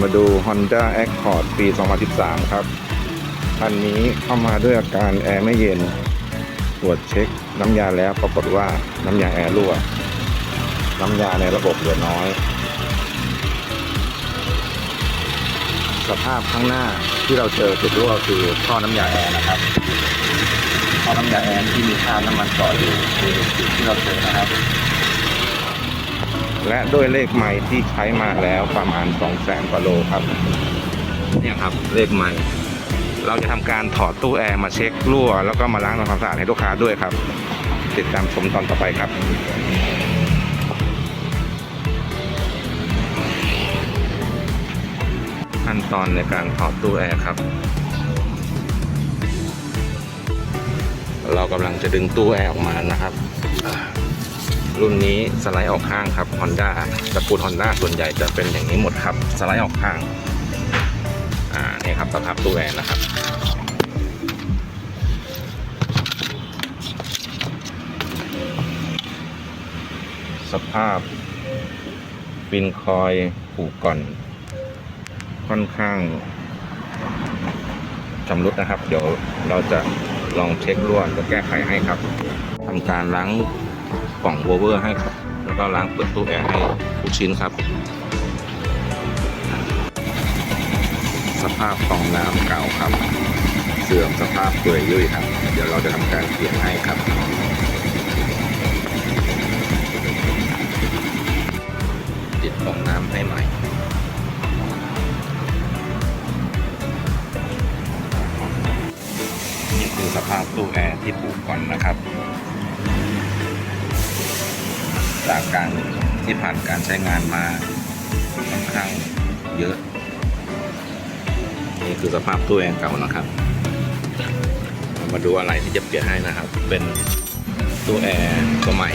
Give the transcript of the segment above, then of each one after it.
มาดู Honda Accord ปี 2013 ครับคันนี้เข้ามาด้วยอาการแอร์ไม่เย็น ตรวจเช็คน้ำยาแล้วปรากฏว่าน้ำยาแอร์รั่ว น้ำยาในระบบเหลือน้อย สภาพข้างหน้าที่เราเจอจุดรั่วคือท่อน้ำยาแอร์นะครับท่อน้ำยาแอร์ที่มีคราบน้ำมันเกาะอยู่คือจุดที่เราเจอนะครับ และด้วยเลขไม้ที่ใช้มาแล้วประมาณ2 0 0แสนกว่าโลครับเนี่ยครับเลขไม้เราจะทำการถอดตู้แอร์มาเช็ครั่ว แล้วก็มาล้างทำความสะอาดให้ลูกค้าด้วยครับ ติดตามชมตอนต่อไปครับขั้นตอนในการถอดตู้แอร์ครับ เรากำลังจะดึงตู้แอร์ออกมานะครับ รุ่นนี้สไลด์ออกข้างครับ Honda ตระกูล Honda ส่วนใหญ่จะเป็นอย่างนี้หมดครับ สไลด์ออกข้าง อ่า นี่ครับสภาพตู้แอร์นะครับ สภาพปินคอยผูกก่อน ค่อนข้างชำรุดนะครับ เดี๋ยวเราจะลองเช็ครั่วจะแก้ไขให้ครับทำการล้าง กล่องโวเวอร์ให้ครับ แล้วก็ล้างเปลือกตู้แอร์ให้ทุกชิ้นครับ สภาพกล่องน้ำเก่าครับ เสื่อมสภาพเปื่อยยุ่ยครับ เดี๋ยวเราจะทำการเปลี่ยนให้ครับติดกล่องน้ำให้ใหม่นี่คือสภาพตู้แอร์ที่ปลูกก่อนนะครับากการที่ผ่านการใช้งานมาค่อนข้างเยอะ นี่คือสภาพตู้แอร์เก่านะครับเรามาดูอะไรที่จะเปลี่ยนให้นะครับ เป็นตู้แอร์ตัวใหม่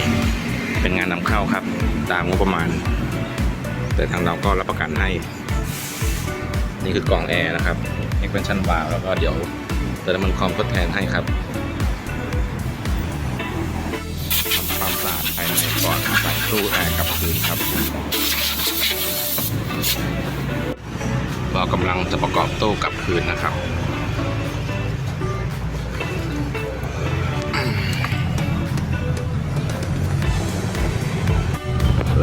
เป็นงานนำเข้าครับ ตามงบประมาณ แต่ทางเราก็รับประกันให้ นี่คือกล่องแอร์นะครับ expansion valve แล้วก็เดี๋ยวเติมน้ำมันคอมทดแทนให้ครับามสะอาดภายในก่อนใส่ตู้แอร์กลับคืนครับ เรากำลังจะประกอบตู้กลับคืนนะครับ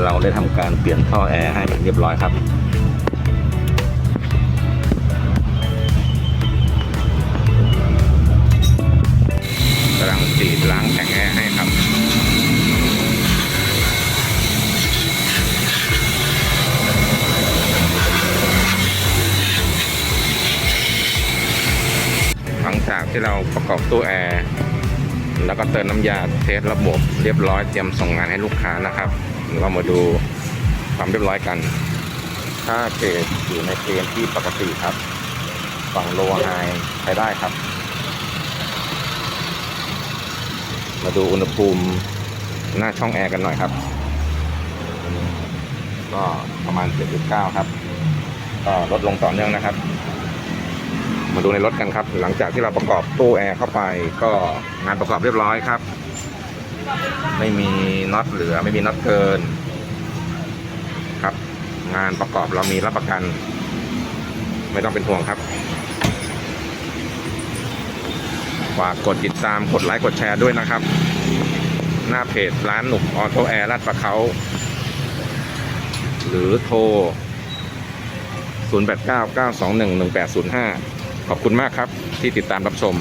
เราได้ทำการเปลี่ยนท่อแอร์ให้เรียบร้อยครับ จากที่เราประกอบตู้แอร์แล้วก็เติมน้ำยาเทสระบบเรียบร้อยเตรียมส่งงานให้ลูกค้านะครับ เรามาดูความเรียบร้อยกัน ถ้าเกรดอยู่ในเกณฑ์ที่ปกติครับ ฝั่งโลไฮใช้ได้ครับ มาดูอุณหภูมิหน้าช่องแอร์กันหน่อยครับ ก็ประมาณ 7.9 ครับ ก็ลดลงต่อเนื่องนะครับ มาดูในรถกันครับ หลังจากที่เราประกอบตู้แอร์เข้าไปก็งานประกอบเรียบร้อยครับ ไม่มีน็อตเหลือไม่มีน็อตเกิน ครับ งานประกอบเรามีรับประกัน ไม่ต้องเป็นห่วงครับฝากกดติดตามกดไลค์กดแชร์ด้วยนะครับ หน้าเพจร้านหนุกออโตแอร์ลาดประเขาหรือโทร 0899211805 ขอบคุณมากครับที่ติดตามรับชม